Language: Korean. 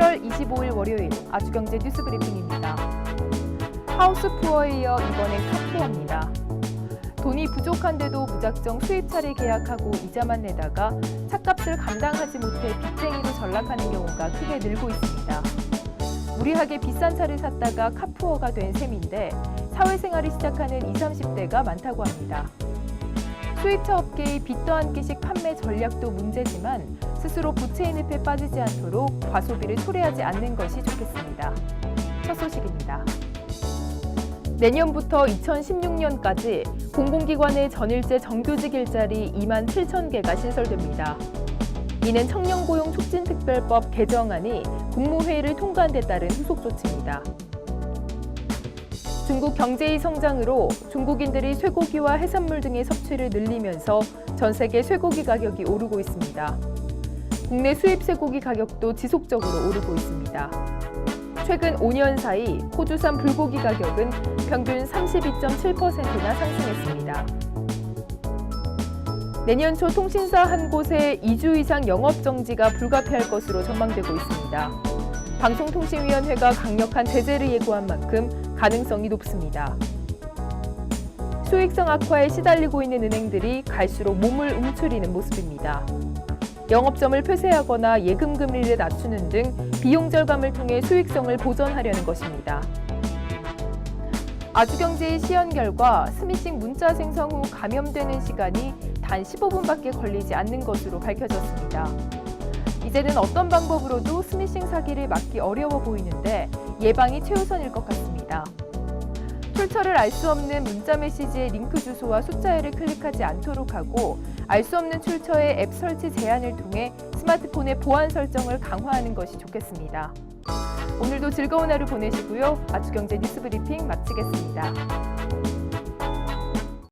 25일 월요일 아주경제 뉴스 브리핑입니다. 하우스 푸어에 이어 이번엔 카푸어입니다. 돈이 부족한데도 무작정 수입차를 계약하고 이자만 내다가 차값을 감당하지 못해 빚쟁이로 전락하는 경우가 크게 늘고 있습니다. 무리하게 비싼 차를 샀다가 카푸어가 된 셈인데 사회생활을 시작하는 20, 30대가 많다고 합니다. 수입차 업계의 빚도 한 끼씩 판매 전략도 문제지만 스스로 부채의 늪에 빠지지 않도록 과소비를 초래하지 않는 것이 좋겠습니다. 첫 소식입니다. 내년부터 2016년까지 공공기관의 전일제 정규직 일자리 2만 7천 개가 신설됩니다. 이는 청년 고용 촉진 특별법 개정안이 국무회의를 통과한 데 따른 후속 조치입니다. 중국 경제의 성장으로 중국인들이 쇠고기와 해산물 등의 섭취를 늘리면서 전 세계 쇠고기 가격이 오르고 있습니다. 국내 수입 쇠고기 가격도 지속적으로 오르고 있습니다. 최근 5년 사이 호주산 불고기 가격은 평균 32.7%나 상승했습니다. 내년 초 통신사 한 곳에 2주 이상 영업 정지가 불가피할 것으로 전망되고 있습니다. 방송통신위원회가 강력한 제재를 예고한 만큼 가능성이 높습니다. 수익성 악화에 시달리고 있는 은행들이 갈수록 몸을 움츠리는 모습입니다. 영업점을 폐쇄하거나 예금 금리를 낮추는 등 비용 절감을 통해 수익성을 보전하려는 것입니다. 아주경제의 시연 결과 스미싱 문자 생성 후 감염되는 시간이 단 15분밖에 걸리지 않는 것으로 밝혀졌습니다. 이제는 어떤 방법으로도 스미싱 사기를 막기 어려워 보이는데 예방이 최우선일 것 같 습니다. 출처를 알 수 없는 문자 메시지의 링크 주소와 숫자열을 클릭하지 않도록 하고 알 수 없는 출처의 앱 설치 제한을 통해 스마트폰의 보안 설정을 강화하는 것이 좋겠습니다. 오늘도 즐거운 하루 보내시고요. 아주경제 뉴스 브리핑 마치겠습니다.